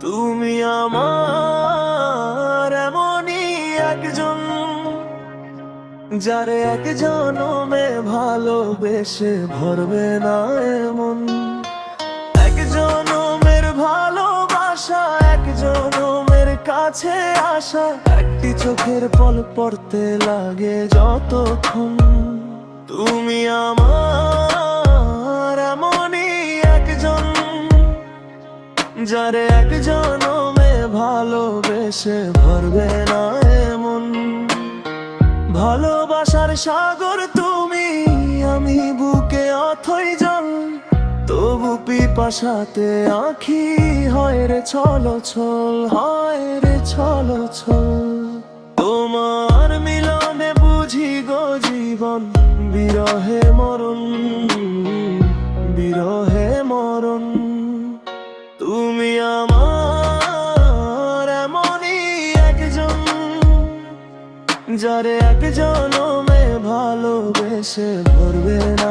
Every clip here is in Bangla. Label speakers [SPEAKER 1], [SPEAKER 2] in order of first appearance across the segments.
[SPEAKER 1] তুমি আমার এমনই একজন, যারে এক জনমে ভালোবেসে ভরবে না এমন। এক জনমের ভালোবাসা এক জনমের কাছে আসা একটি চোখের পল পড়তে লাগে যতক্ষণ। তুমি আমার এমনই একজন, যারে একজন জনমে ভালোবেসে ভরবে না এমন। ভালোবাসার সাগর তুমি, আমি বুকে অথই জল, তবু পিপাসাতে আখি হয় রে ছলো ছল হয় রে ছলো ছল জীবন, বিরহে মরণ বিরহে মরণ। তুমি আমার এমনই একজন, যারে একজন মে ভালোবেসে ভরবে না।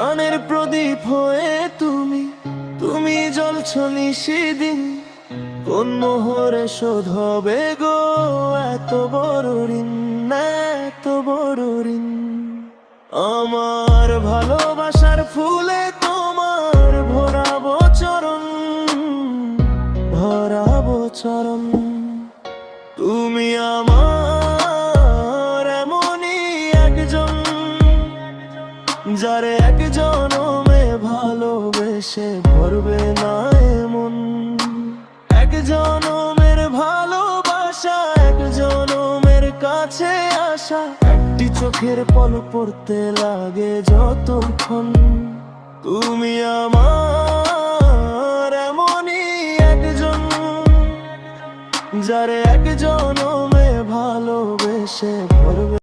[SPEAKER 1] প্রাণের প্রদীপ হয়ে তুমি তুমি জ্বলছ নিশিদিন কোন মোহরে শোধ হবে গো এত বড় ঋণ, এত বড় ঋণ। আমার ভালোবাসার ফুলে তোমার ভরাবো চরণ ভরাবো চরণ। তুমি আমার যারে এক জনমে ভালোবেসে ভরবে না এমন। এক জনমের ভালোবাসা, এক জনমের কাছে আসা। একটি চোখের পল পড়তে লাগে যতক্ষণ। তুমি আমার এমনই একজন, যারে এক জনমে ভালোবেসে